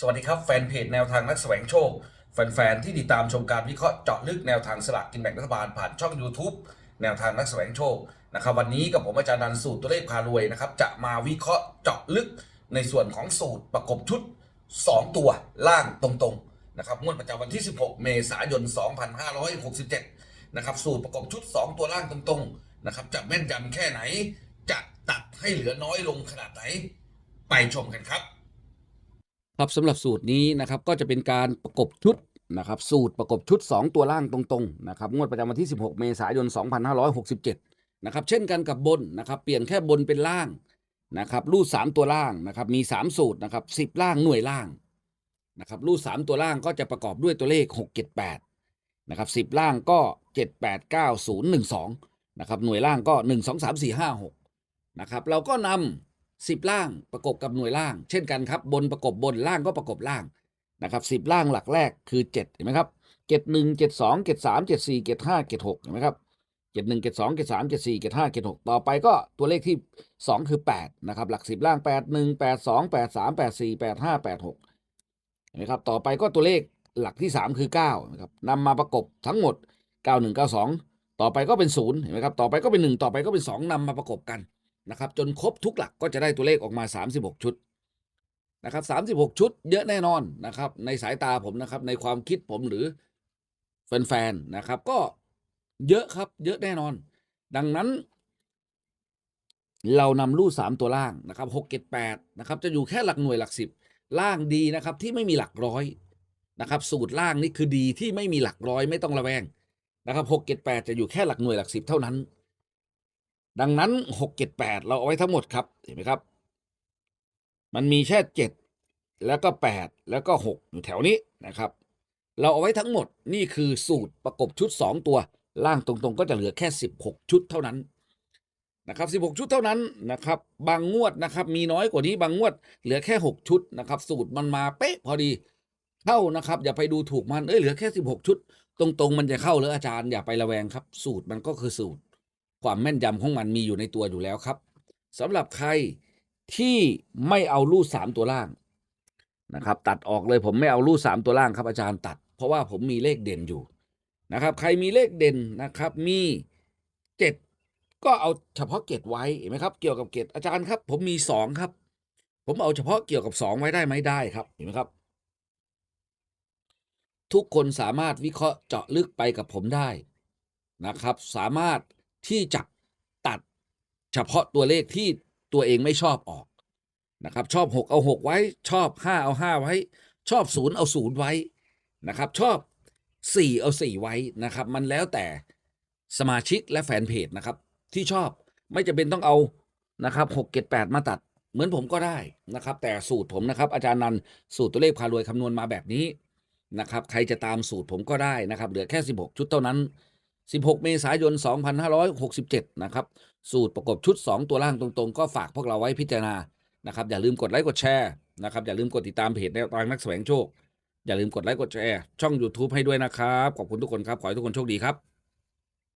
สวัสดีครับแฟนเพจแนวทางนักแสวงโชค แฟนๆที่ติดตามชมการวิเคราะห์เจาะลึกแนวทางสลากกินแบ่งรัฐบาลผ่านช่อง YouTube แนวทางนักแสวงโชคนะครับวันนี้กับผมอาจารย์นันสูตรตัวเลขพารวยนะครับจะมาวิเคราะห์เจาะลึกในส่วนของสูตรประกบชุด 2 ตัวล่างตรงๆนะครับงวดประจำวันที่ 16 เมษายน 2567นะครับสูตรประกบชุด 2 ตัวล่างตรงๆนะครับจะแม่นยำแค่ไหน จะตัดให้เหลือน้อยลงขนาดไหน ไปชมกันครับ ครับสำหรับสูตรนี้นะครับก็จะเป็นการประกบชุดนะครับสูตรประกบชุด 2 ตัวล่างตรงๆนะครับงวดประจำวันที่ 16 เมษายน 2567นะครับเช่นกันกับบนนะครับเปลี่ยนแค่บนเป็นล่างนะครับรูด3ตัวล่างนะครับมี 3 สูตรนะครับ10 ล่างหน่วยล่างนะครับรูด3ตัวล่างก็จะประกอบด้วยตัวเลข 6 7 8นะครับ10 ล่างก็ 7 8 9 0 1 2นะครับหน่วยล่างก็ 1 2 3 4 5 6นะครับเราก็นำ สิบล่างประกบกับหน่วยล่าง เช่นกันครับ บนประกบบนล่างก็ประกบล่างนะครับสิบล่างหลักแรกคือเจ็ดเห็นไหมครับเจ็ดหนึ่งเจ็ดสองเจ็ดสามเจ็ดสี่เจ็ดห้าเจ็ดหกเห็นไหมครับเจ็ดหนึ่งเจ็ดสองเจ็ดสามเจ็ดสี่เจ็ดห้าเจ็ดหกต่อไปก็ตัวเลขที่สองคือแปดนะครับหลักสิบล่างแปดหนึ่งแปดสองแปดสามแปดสี่แปดห้าแปดหกเห็นไหมครับต่อไปก็ตัวเลขหลักที่สามคือเก้านะครับนำมาประกบทั้งหมดเก้าหนึ่งเก้าสองต่อไปก็เป็นศูนย์เห็นไหมครับต่อไปก็เป็นหนึ่งต่อไปก็เป็นสองนำมาประกบกัน นะครับจนครบทุกหลักก็จะได้ตัวเลขออกมา 36 ชุดนะครับ36 ชุดเยอะแน่นอนนะครับในสายตาผมนะครับในความคิดผมหรือแฟนๆนะครับก็เยอะครับเยอะแน่นอน ดังนั้น เรานำลู่สามตัวล่างนะครับหกเจ็ดแปดนะครับจะอยู่แค่หลักหน่วยหลักสิบล่างดีนะครับที่ไม่มีหลักร้อยนะครับสูตรล่างนี่คือดีที่ไม่มีหลักร้อยไม่ต้องระแวงนะครับหกเจ็ดแปดจะอยู่แค่หลักหน่วยหลักสิบเท่านั้น ดังนั้นหกเจ็ดแปดเราเอาไว้ทั้งหมดครับ เห็นไหมครับ มันมีแค่เจ็ดแล้วก็แปดแล้วก็หกอยู่แถวนี้นะครับ เราเอาไว้ทั้งหมดนี่คือสูตรประกบชุดสองตัว ล่างตรงๆ ก็จะเหลือแค่สิบหกชุดเท่านั้นนะครับสิบหกชุดเท่านั้นนะครับ บางงวดนะครับ มีน้อยกว่านี้บางงวดเหลือแค่หกชุดนะครับ สูตรมันมาเป๊ะพอดีเข้านะครับ อย่าไปดูถูกมันเอ้ยเหลือแค่สิบหกชุด ตรงๆ มันจะเข้าหรืออาจารย์อย่าไประแวงครับ สูตรมันก็คือสูตร ความแม่นยำของมันมีอยู่ในตัวอยู่แล้วครับสำหรับใครที่ไม่เอาลู่สามตัวล่างนะครับ ตัดออกเลยผมไม่เอาลู่สามตัวล่างครับอาจารย์ตัด เพราะว่าผมมีเลขเด่นอยู่นะครับ ใครมีเลขเด่นนะครับ มีเจ็ดก็เอาเฉพาะเกตไว้เห็นไหมครับ เกี่ยวกับเกตอาจารย์ครับ ผมมีสองครับ ผมเอาเฉพาะเกี่ยวกับสองไว้ได้ไหมได้ครับเห็นไหมครับ ทุกคนสามารถวิเคราะห์เจาะลึกไปกับผมได้นะครับ สามารถ ที่จะตัดเฉพาะตัวเลขที่ตัวเองไม่ชอบออกนะครับ ชอบ 6 เอา 6 ไว้ ชอบ 5 เอา 5 ไว้ ชอบ 0 เอา 0 ไว้นะครับ ชอบ 4 เอา 4 ไว้นะครับ มันแล้วแต่สมาชิกและแฟนเพจนะครับ ที่ชอบไม่จะเป็นต้องเอานะครับ6 7 8 มาตัด เหมือนผมก็ได้นะครับ แต่สูตรผมนะครับ อาจารย์นันสูตรตัวเลขพารวยคำนวณมาแบบนี้นะครับ ใครจะตามสูตรผมก็ได้นะครับ เหลือแค่ 16 ชุดเท่านั้น 16 เมษายน 2567 นะครับ สูตรประกบชุด 2 ตัวล่างตรงๆ ก็ฝากพวกเราไว้พิจารณานะครับ อย่าลืมกดไลค์กดแชร์นะครับ อย่าลืมกดติดตามเพจแนวทางนักแสวงโชค อย่าลืมกดไลค์กดแชร์ช่อง YouTube ให้ด้วยนะครับ ขอบคุณทุกคนครับ ขอให้ทุกคนโชคดีครับ